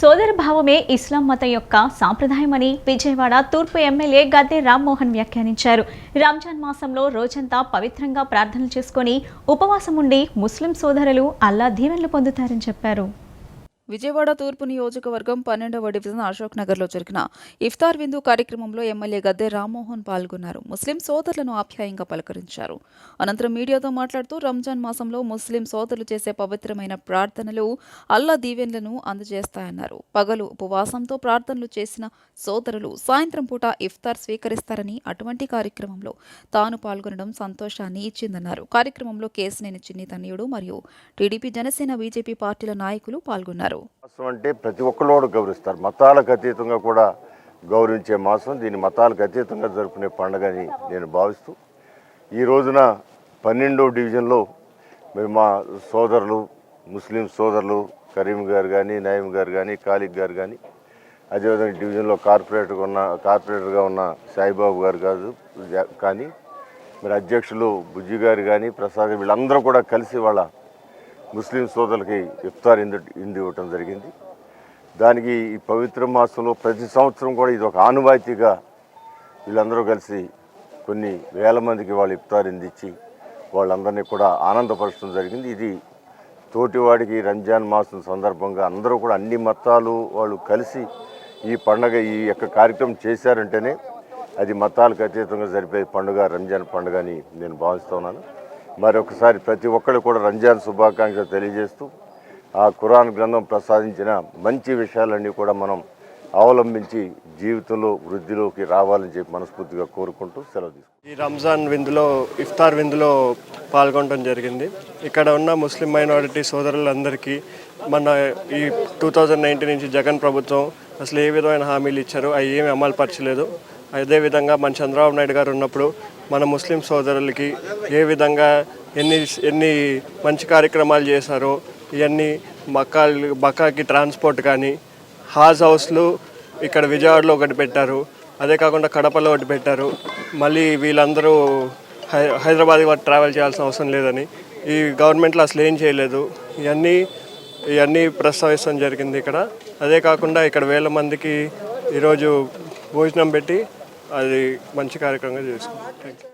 సోదర భావమే ఇస్లాం మతం యొక్క సాంప్రదాయమని విజయవాడ తూర్పు ఎమ్మెల్యే గద్దె రామ్మోహన్ వ్యాఖ్యానించారు. రంజాన్ మాసంలో రోజంతా పవిత్రంగా ప్రార్థనలు చేసుకుని ఉపవాసం ఉండి ముస్లిం సోదరులు అల్లా దీవెనలు పొందుతారని చెప్పారు. విజయవాడ తూర్పు నియోజకవర్గం పన్నెండవ డివిజన్ అశోక్ నగర్లో జరిగిన ఇఫ్తార్ విందు కార్యక్రమంలో ఎమ్మెల్యే గద్దె రామ్మోహన్ పాల్గొన్నారు. ముస్లిం సోదరులను ఆప్యాయంగా పలకరించారు. అనంతరం మీడియాతో మాట్లాడుతూ రంజాన్ మాసంలో ముస్లిం సోదరులు చేసే పవిత్రమైన ప్రార్థనలు అల్లా దీవెన్లను అందజేస్తాయన్నారు. పగలు ఉపవాసంతో ప్రార్థనలు చేసిన సోదరులు సాయంత్రం పూట ఇఫ్తార్ స్వీకరిస్తారని అటువంటి కార్యక్రమంలో తాను పాల్గొనడం సంతోషాన్ని ఇచ్చిందన్నారు. కార్యక్రమంలో కేసినేని చిన్ని తనయుడు మరియు టీడీపీ జనసేన బీజేపీ పార్టీల నాయకులు పాల్గొన్నారు. మాసం అంటే ప్రతి ఒక్కరు కూడా గౌరవిస్తారు. మతాలకు అతీతంగా కూడా గౌరవించే మాసం దీన్ని మతాలకు అతీతంగా జరుపుకునే పండుగని నేను భావిస్తూ ఈ రోజున పన్నెండో డివిజన్లో మరి మా సోదరులు ముస్లిం సోదరులు కరీం గారు కానీ నయీం గారు కానీ ఖాలిక్ గారు కానీ అదేవిధంగా డివిజన్లో కార్పొరేటర్గా ఉన్న కార్పొరేటర్గా ఉన్న సాయిబాబు గారు కాదు కానీ మరి అధ్యక్షులు బుజ్జి గారు కానీ ప్రసాద్ వీళ్ళందరూ కూడా కలిసి వాళ్ళ ముస్లిం సోదరులకి ఇఫ్తార్ ఇందు ఇందు ఇవ్వటం జరిగింది. దానికి ఈ పవిత్ర మాసంలో ప్రతి సంవత్సరం కూడా ఇది ఒక ఆనువాయితీగా వీళ్ళందరూ కలిసి కొన్ని వేల మందికి వాళ్ళు ఇఫ్తార్ ఇందిచ్చి వాళ్ళందరినీ కూడా ఆనందపరచడం జరిగింది. ఇది తోటివాడికి రంజాన్ మాసం సందర్భంగా అందరూ కూడా అన్ని మతాలు వాళ్ళు కలిసి ఈ పండగ ఈ యొక్క కార్యక్రమం చేశారంటేనే అది మతాలకు అతీతంగా జరిపే పండుగ రంజాన్ పండుగ అని నేను భావిస్తున్నాను మరొకసారి ప్రతి ఒక్కరు కూడా రంజాన్ శుభాకాంక్షలు తెలియజేస్తూ ఆ ఖురాన్ గ్రంథం ప్రసాదించిన మంచి విషయాలన్నీ కూడా మనం అవలంబించి జీవితంలో వృద్ధిలోకి రావాలని చెప్పి మనస్ఫూర్తిగా కోరుకుంటూ సెలవు తీసుకుంటాం ఈ రంజాన్ విందులో ఇఫ్తార్ విందులో పాల్గొనడం జరిగింది. ఇక్కడ ఉన్న ముస్లిం మైనారిటీ సోదరులందరికీ మన ఈ టూ థౌజండ్ నైన్టీన్ నుంచి జగన్ ప్రభుత్వం అసలు ఏ విధమైన హామీలు ఇచ్చారో అవి ఏమి అమలు పరచలేదు. అదేవిధంగా మన చంద్రబాబు నాయుడు గారు ఉన్నప్పుడు మన ముస్లిం సోదరులకి ఏ విధంగా ఎన్ని ఎన్ని మంచి కార్యక్రమాలు చేశారో ఇవన్నీ మక్కా బకాకి ట్రాన్స్పోర్ట్ కానీ హాజ్ హౌస్లు ఇక్కడ విజయవాడలో ఒకటి పెట్టారు అదే కాకుండా కడపలో ఒకటి పెట్టారు. మళ్ళీ వీళ్ళందరూ హై హైదరాబాద్ వరకు ట్రావెల్ చేయాల్సిన అవసరం లేదని. ఈ గవర్నమెంట్లో అసలు ఏం చేయలేదు. ఇవన్నీ ఇవన్నీ ప్రస్తావించడం జరిగింది ఇక్కడ. అదే కాకుండా ఇక్కడ వేల మందికి ఈరోజు భోజనం పెట్టి అది మంచి కార్యక్రమంగా చేసుకున్నాం థ్యాంక్ యూ